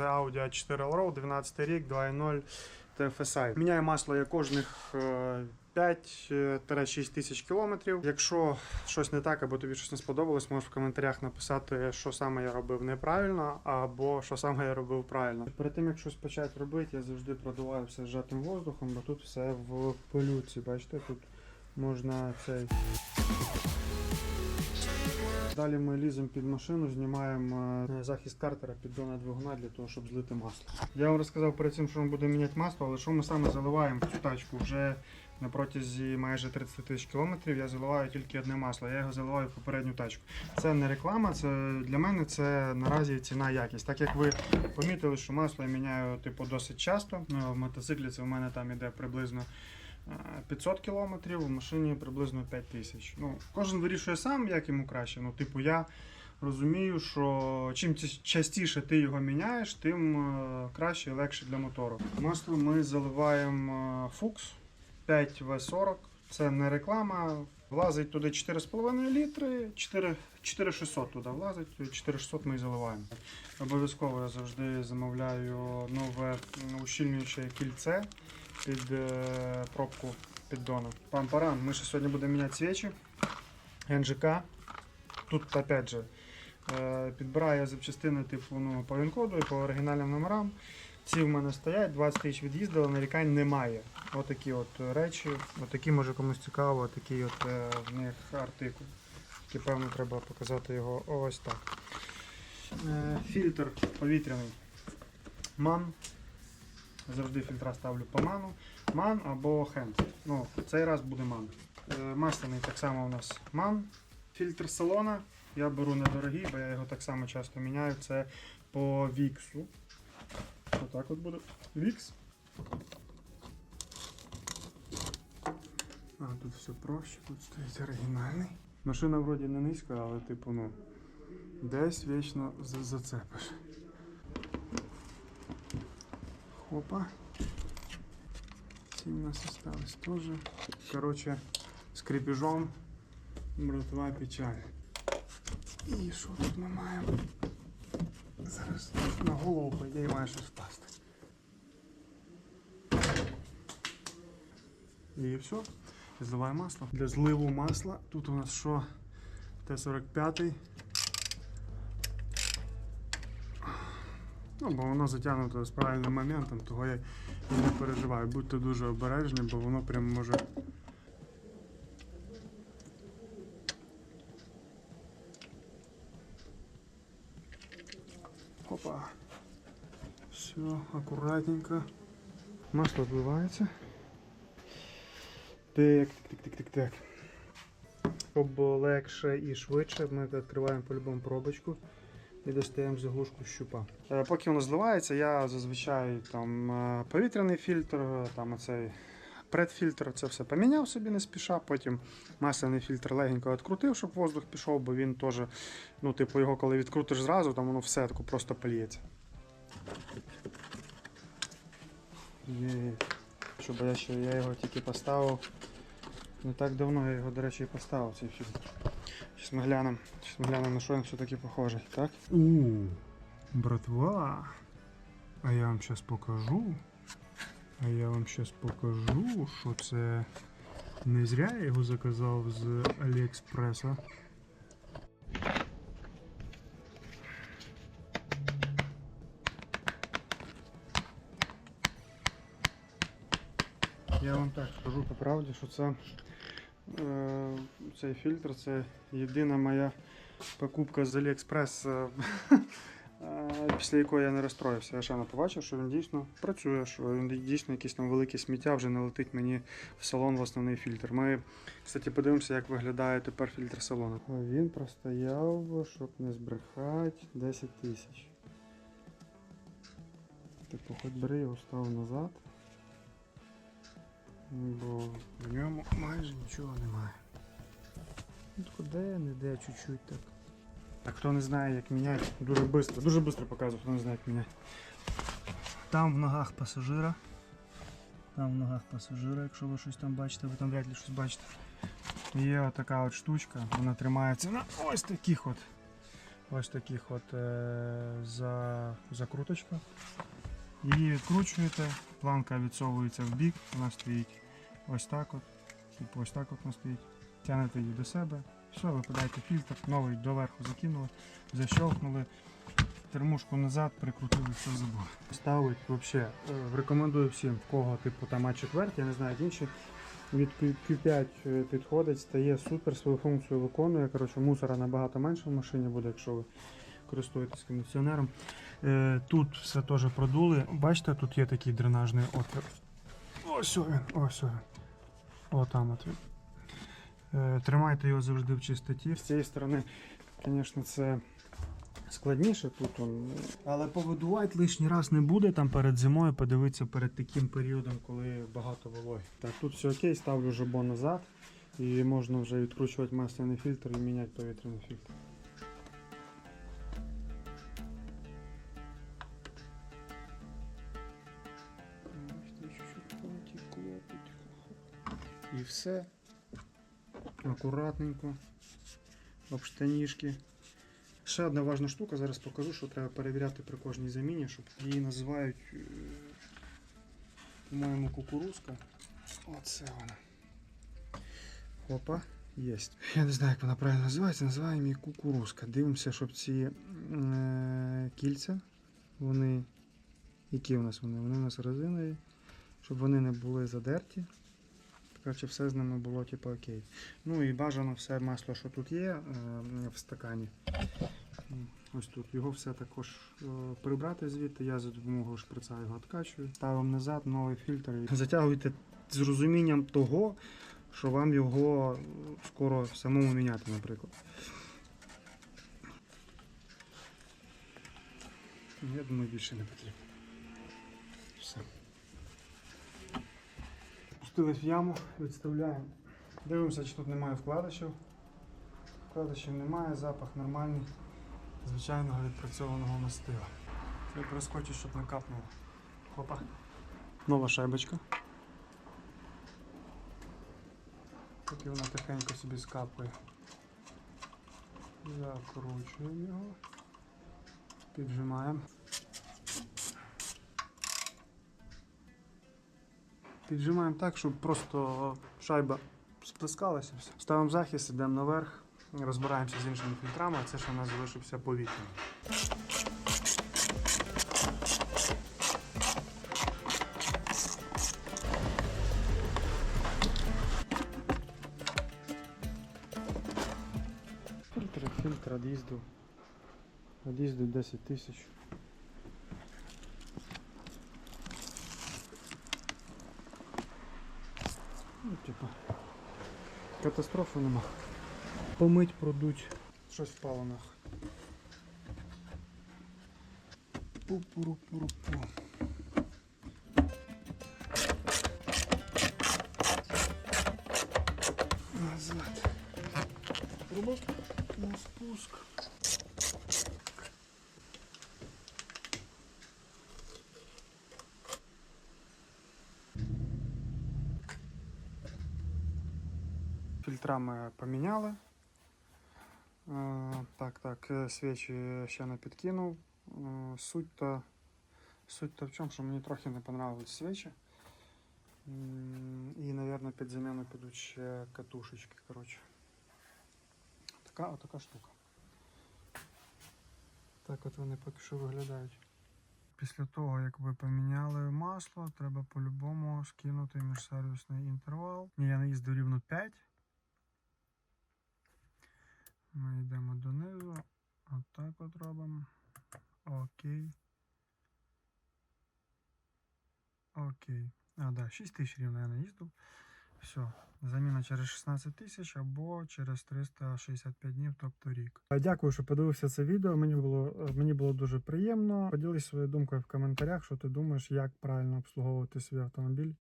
це Audi A4 Allroad, 12 рік, 2.0 TFSI. Міняю масло я кожних е, 5-6 тисяч кілометрів. Якщо щось не так або тобі щось не сподобалось, можеш в коментарях написати, що саме я робив неправильно, або що саме я робив правильно. Перед тим як щось почати робити, я завжди продуваю все зжатим воздухом, бо тут все в пилюці. Бачите, тут можна цей. Далі ми ліземо під машину, знімаємо е, захист картера піддона двигуна для того, щоб злити масло. Я вам розказав перед цим, що ми будемо міняти масло, але що ми саме заливаємо в цю тачку вже на протязі майже 30 тисяч кілометрів. Я заливаю тільки одне масло. Я його заливаю в попередню тачку. Це не реклама, це для мене це наразі ціна якість. Так як ви помітили, що масло я міняю типу досить часто. Ну, в мотоциклі це в мене там іде приблизно. Е, 500 кілометрів, в машині приблизно 5 тисяч. Ну, кожен вирішує сам, як йому краще. Ну, типу, я розумію, що чим частіше ти його міняєш, тим е, краще і легше для мотору. Масло ми заливаємо е, Fuchs 5В40. Це не реклама. Влазить туди 4,5 літри, 4, 4600 туди влазить, 4600 ми і заливаємо. Обов'язково я завжди замовляю нове ущільнююче кільце під е, пробку піддона. Пам-парам. Ми ще сьогодні будемо міняти свічі. НЖК. Тут опять же е, підбираю запчастини типу ну, по ВІН-коду і по оригінальним номерам. Ці в мене стоять, 20 тисяч від'їздили, нарікань немає. Отакі от речі, отакі може комусь цікаво, такий от е, в них артикул. Тільки певно треба показати його ось так. Е, фільтр повітряний. Ман. Завжди фільтра ставлю по ману. Ман або хенд. Ну, цей раз буде ман. Е, Масляний так само у нас ман. Фільтр салона. Я беру недорогий, бо я його так само часто міняю. Це по віксу. Отак от буде. Вікс. А, тут все проще, тут стоїть оригінальний. Машина вроді не низька, але типу, ну, десь вічно за- зацепиш. Хопа. Ці у нас остались теж. Коротше, з кріпіжом братва печаль. І що тут ми маємо? Зараз на голову, по ідеї, має щось впасти. І все. Зливаю масло. Для зливу масла тут у нас що? Т-45. Ну, бо воно затягнуто з правильним моментом, того я і не переживаю. Будьте дуже обережні, бо воно прям може. Опа. Все, аккуратненько. Масло вливається. Так, так, так, так, так. Щоб легше і швидше, ми відкриваємо по-любому пробочку і достаємо заглушку щупа. Е, Поки воно зливається, я зазвичай там е, повітряний фільтр, е, там оцей предфільтр, це все поміняв собі не спіша. Потім масляний фільтр легенько відкрутив, щоб воздух пішов, бо він теж, ну, типу, його коли відкрутиш зразу, там воно все тако просто польється. Щоб я ще я його тільки поставив. Не так давно я його, до речі, поставив цей фільтр. Зараз ми глянемо, щас ми глянемо, на що він все-таки похожий, так? У, братва. А я вам зараз покажу. А я вам зараз покажу, що це не зря я його заказав з Аліекспреса. Я вам так скажу по правді, що це е, цей фільтр це єдина моя покупка з AliExpress, е, е, після якої я не розстроївся. Я ще побачив, що він дійсно працює, що він дійсно якісь там великі сміття вже не летить мені в салон в основний фільтр. Ми, кстати, подивимося, як виглядає тепер фільтр салону. Він простояв, щоб не збрехати, 10 тисяч. Типу, хоч бери його став назад. Бо в ньому майже нічого немає. Ну, де, не де, чуть-чуть так. А хто не знає, як міняти, дуже швидко, дуже швидко показую, хто не знає, як міняти. Там в ногах пасажира. Там в ногах пасажира, якщо ви щось там бачите, ви там вряд ли щось бачите. Є отака от штучка, вона тримається на ось таких от ось таких от е, за, закруточках. Її відкручуєте, планка відсовується в бік, вона стоїть ось так от. Типу ось так от вона стоїть. Тягнете її до себе. Все, випадаєте фільтр, новий доверху закинули, защелкнули, термушку назад, прикрутили, все забули. Ставить взагалі, рекомендую всім, в кого типу там А4, я не знаю, інші. Від Q- Q5 е, підходить, стає супер, свою функцію виконує. Коротше, мусора набагато менше в машині буде, якщо ви користуєтесь кондиціонером. Е, Тут все теж продули. Бачите, тут є такий дренажний отвір. Ось він, ось він. О, там от він. Е, Тримайте його завжди в чистоті. З цієї сторони, звісно, це складніше тут. Але поводувати лишній раз не буде там перед зимою, подивитися перед таким періодом, коли багато вологи. Так, тут все окей, ставлю жабо назад і можна вже відкручувати масляний фільтр і міняти повітряний фільтр. І все. Акуратненько. Об штанішки. Ще одна важна штука, зараз покажу, що треба перевіряти при кожній заміні, щоб її називають, е, по-моєму, кукурузка. Оце вона. Опа, є. Я не знаю, як вона правильно називається, називаємо її кукурузка. Дивимося, щоб ці е, кільця, вони. Які у нас вони? Вони у нас резинові, щоб вони не були задерті. Коротше, все з ними було типу окей. Ну і бажано все масло, що тут є е, в стакані. Ось тут його все також е, прибрати звідти. Я за допомогою шприца його відкачую. Ставимо назад, новий фільтр. Затягуйте з розумінням того, що вам його е, скоро самому міняти, наприклад. Я думаю, більше не потрібно. Спустились в яму, відставляємо. Дивимося, чи тут немає вкладишів. Вкладишів немає, запах нормальний, звичайного відпрацьованого мастила. Це прискочить, щоб не капнуло. Хопа. Нова шайбочка. Поки вона тихенько собі скапує. Закручуємо його. Піджимаємо. Піджимаємо так, щоб просто шайба сплескалася. Ставимо захист, йдемо наверх, розбираємося з іншими фільтрами, а це ще у нас залишився повітря. Фільтр, фільтр від'їздив. Від'їздив 10 тисяч. Ну, типа, катастрофи нема. Помить, продуть. Щось впало нах. Пу-пу-ру-пу-ру-пу. Назад. Труба на спуск. Фільтра ми поміняли. Так, так, е, свічі ще не підкинув. Е, Суть то, в чому, що мені трохи не понравились свічі. І, мабуть, під заміну підуть ще катушечки. Коротше. Така отака штука. Так от вони поки що виглядають. Після того, як ви поміняли масло, треба по-любому скинути міжсервісний інтервал. Ні, я не їздив рівно 5. Ми йдемо донизу. Отак от робимо. Окей. Окей. А, да, 6 тисяч рівно я не їздив. Все. Заміна через 16 тисяч або через 365 днів, тобто рік. Дякую, що подивився це відео. Мені було, мені було дуже приємно. Поділись своєю думкою в коментарях, що ти думаєш, як правильно обслуговувати свій автомобіль.